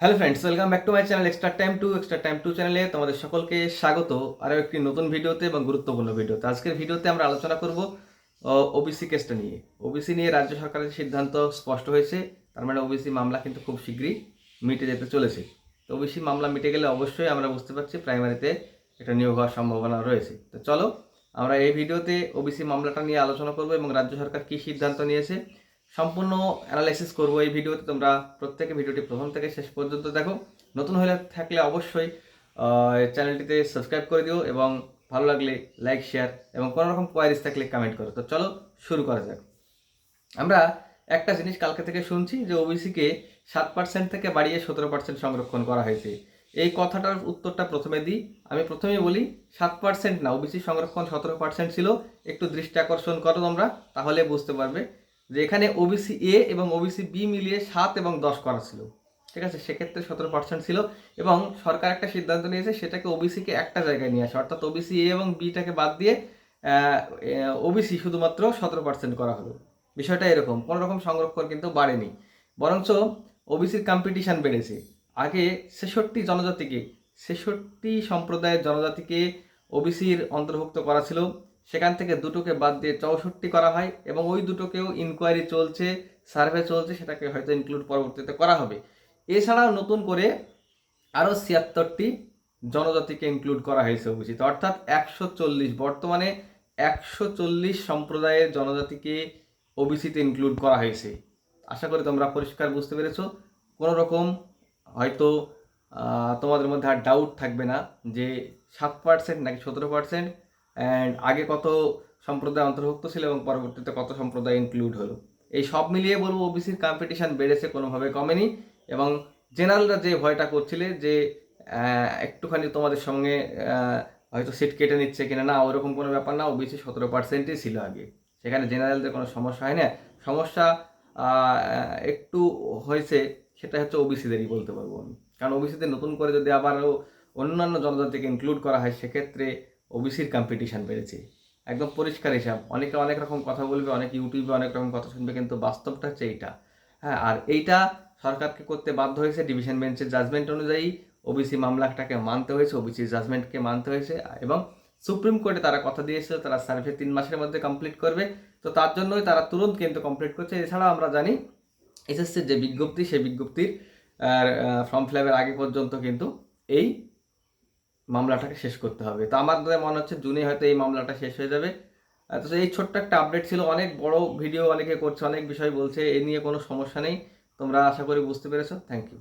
Hello friends, welcome back to my channel, extra time two, extra time two চ্যানেলে তোমাদের সকলকে স্বাগত, আরও একটি নতুন ভিডিওতে এবং গুরুত্বপূর্ণ ভিডিওতে। আজকের ভিডিওতে আমরা আলোচনা করব ওবিসি কেসটা নিয়ে। ওবিসি নিয়ে রাজ্য সরকারের সিদ্ধান্ত স্পষ্ট হয়েছে, তার মানে ওবিসি মামলা কিন্তু খুব শীঘ্রই মিটে যেতে চলেছে। তো ওবিসি মামলা মিটে গেলে অবশ্যই আমরা বুঝতে পারছি প্রাইমারিতে একটা নিয়োগ হওয়ার সম্ভাবনা রয়েছে। তো চলো, আমরা এই ভিডিওতে ওবিসি মামলাটা নিয়ে আলোচনা করব এবং রাজ্য সরকার কী সিদ্ধান্ত নিয়েছে সম্পূর্ণ অ্যানালাইসিস করব এই ভিডিওতে। তোমরা প্রত্যেকে ভিডিওটি প্রথম থেকে শেষ পর্যন্ত দেখো। নতুন হলে থাকলে অবশ্যই চ্যানেলটিতে সাবস্ক্রাইব করে দিও এবং ভালো লাগলে লাইক শেয়ার এবং কোনো রকম কোয়ারিজ থাকলে কমেন্ট করো। তো চলো শুরু করা যাক। আমরা একটা জিনিস কালকে থেকে শুনছি যে ওবিসিকে সাত পার্সেন্ট থেকে বাড়িয়ে সতেরো পার্সেন্ট সংরক্ষণ করা হয়েছে। এই কথাটার উত্তরটা প্রথমে দিই। আমি প্রথমেই বলি, সাত পার্সেন্ট না ওবিসি সংরক্ষণ সতেরো পার্সেন্ট ছিল। একটু দৃষ্টি আকর্ষণ করো তোমরা, তাহলে বুঝতে পারবে যে এখানে ওবিসি এ এবং ওবিসি বি মিলিয়ে সাত এবং দশ করা ছিল। ঠিক আছে? সেক্ষেত্রে সতেরো পার্সেন্ট ছিল এবং সরকার একটা সিদ্ধান্ত নিয়েছে, সেটাকে ওবিসিকে একটা জায়গায় নিয়ে আসে। অর্থাৎ ওবিসি এ এবং বিটাকে বাদ দিয়ে ওবিসি শুধুমাত্র সতেরো পার্সেন্ট করা হলো। বিষয়টা এরকম। কোনো রকম সংরক্ষণ কিন্তু বাড়েনি। বরঞ্চ ওবিসির কম্পিটিশান বেড়েছে। আগে ছেষট্টি জনজাতিকে, ছেষট্টি সম্প্রদায়ের জনজাতিকে ওবিসির অন্তর্ভুক্ত করা ছিল। সেখান থেকে দুটোকে বাদ দিয়ে চৌষট্টি করা হয় এবং ওই দুটোকেও ইনকোয়ারি চলছে সার্ভে চলছে, সেটাকে হয়তো ইনক্লুড পরবর্তীতে করা হবে। এছাড়াও নতুন করে আরও ছিয়াত্তরটি জনজাতিকে ইনক্লুড করা হয়েছে ওবিসিতে অর্থাৎ একশো চল্লিশ, বর্তমানে একশো চল্লিশ সম্প্রদায়ের জনজাতিকে ওবিসিতে ইনক্লুড করা হয়েছে। আশা করি তোমরা পরিষ্কার বুঝতে পেরেছ। কোনো রকম হয়তো তোমাদের মধ্যে আর ডাউট থাকবে না যে সাত পার্সেন্ট নাকি সতেরো পার্সেন্ট অ্যান্ড আগে কত সম্প্রদায় অন্তর্ভুক্ত ছিল এবং পরবর্তীতে কত সম্প্রদায় ইনক্লুড হলো। এই সব মিলিয়ে বলব ওবিসির কম্পিটিশান বেড়েছে, কোনোভাবে কমেনি। এবং জেনারেলরা যে ভয়টা করছিলে যে একটুখানি তোমাদের সঙ্গে হয়তো সিট কেটে নিচ্ছে কিনা না, ওরকম কোনো ব্যাপার না। ওবিসি সতেরো পার্সেন্টই ছিল আগে। সেখানে জেনারেলদের কোনো সমস্যা হয় না সমস্যা একটু হয়েছে, সেটা হচ্ছে ওবিসিদেরই বলতে পারব আমি। কারণ ওবিসিদের নতুন করে যদি আবারও অন্যান্য জনজাতিকে ইনক্লুড করা হয়, সেক্ষেত্রে ওবিসির কম্পিটিশন বেড়েছে। একদম পরিষ্কার হিসাব। অনেকে অনেক রকম কথা বলবে, অনেক ইউটিউবে অনেক রকম কথা শুনবে, কিন্তু বাস্তবটা হচ্ছে এইটা। হ্যাঁ আর এইটা সরকারকে করতে বাধ্য হয়েছে ডিভিশন বেঞ্চের জাজমেন্ট অনুযায়ী। ওবিসি মামলাটাকে মানতে হয়েছে ওবিসি জাজমেন্টকে মানতে হয়েছে, এবং সুপ্রিম কোর্টে তারা কথা দিয়েছিল, তারা সার্ভে তিন মাসের মধ্যে কমপ্লিট করবে। তো তার জন্যই তারা তুরন্ত কিন্তু কমপ্লিট করছে। এছাড়াও আমরা জানি এসএসসির যে বিজ্ঞপ্তি, সেই বিজ্ঞপ্তির ফর্ম ফিল আপের আগে পর্যন্ত কিন্তু এই মামলাটাকে শেষ করতে হবে। তো দাদা মনে হচ্ছে জুনে হয়তো এই মামলাটা শেষ হয়ে যাবে। তো এই ছোট্ট একটা আপডেট ছিল। অনেক বড় ভিডিও অনেকে করছে, অনেক বিষয় বলছে, এ নিয়ে কোনো সমস্যা নেই। তোমরা আশা করি বুঝতে পেরেছ। Thank you